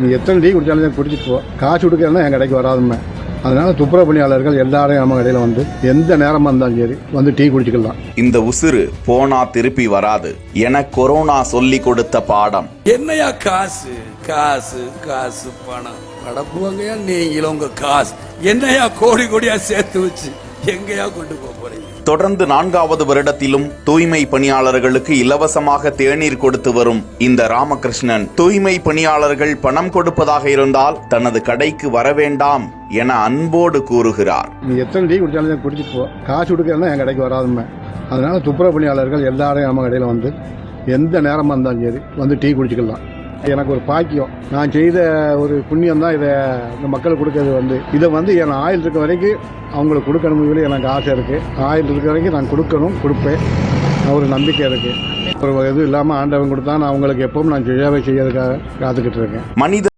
நீ எத்தனை டீ குடிச்சாலும் தான் குடிச்சிட்டு போ. காசு கொடுக்கறதுனா என் கடைக்கு வராதுமே அதனால துப்புரவு பணியாளர்கள் எல்லாரும் நம்ம கடையில் வந்து எந்த நேரமாக இருந்தாலும் சரி வந்து டீ குடிச்சுக்கலாம். இந்த உசுறு போனா திருப்பி வராது. என கொரோனா சொல்லி கொடுத்த பாடம். என்னையா காசு? காசு காசு பணம். படப்புவங்கயா நீங்களும் உங்க காசு. என்னையா கோடி கோடியா சேர்த்து வச்சு எங்கயா கொண்டு போக போறீங்க? தொடர்ந்து நான்காவது வருடத்திலும் தூய்மை பணியாளர்களுக்கு இலவசமாக தேநீர் கொடுத்து வரும் இந்த ராமகிருஷ்ணன் தூய்மை பணியாளர்கள் பணம் கொடுப்பதாக இருந்தால் தனது கடைக்கு வர வேண்டாம் என அன்போடு கூறுகிறார். நீ எத்தனை டீ குடிச்சாலும் குடிச்சிட்டு போ. காசு கொடுக்கறதுனா என் கடைக்கு வராதுமே அதனால துப்புரவு பணியாளர்கள் எல்லாரும் நம்ம கடையில் வந்து எந்த நேரமாக இருந்தாலும் சரி வந்து டீ குடிச்சுக்கலாம். எனக்கு ஒரு பாக்கியம். நான் செய்த ஒரு புண்ணியம் தான் இதை இந்த மக்களுக்கு கொடுக்கறது வந்து. இதை வந்து என் ஆயில் இருக்க வரைக்கும் அவங்களுக்கு கொடுக்கணும் சொல்லி எனக்கு ஆசை இருக்குது ஆயில் இருக்க வரைக்கும் நான் கொடுக்கணும் கொடுப்பேன். ஒரு நம்பிக்கை இருக்குது ஒரு இது இல்லாமல் ஆண்டவன் கொடுத்தா நான் அவங்களுக்கு எப்பவும் நான் செய்யாவே செய்யறதுக்காக காத்துக்கிட்டு இருக்கேன். மனித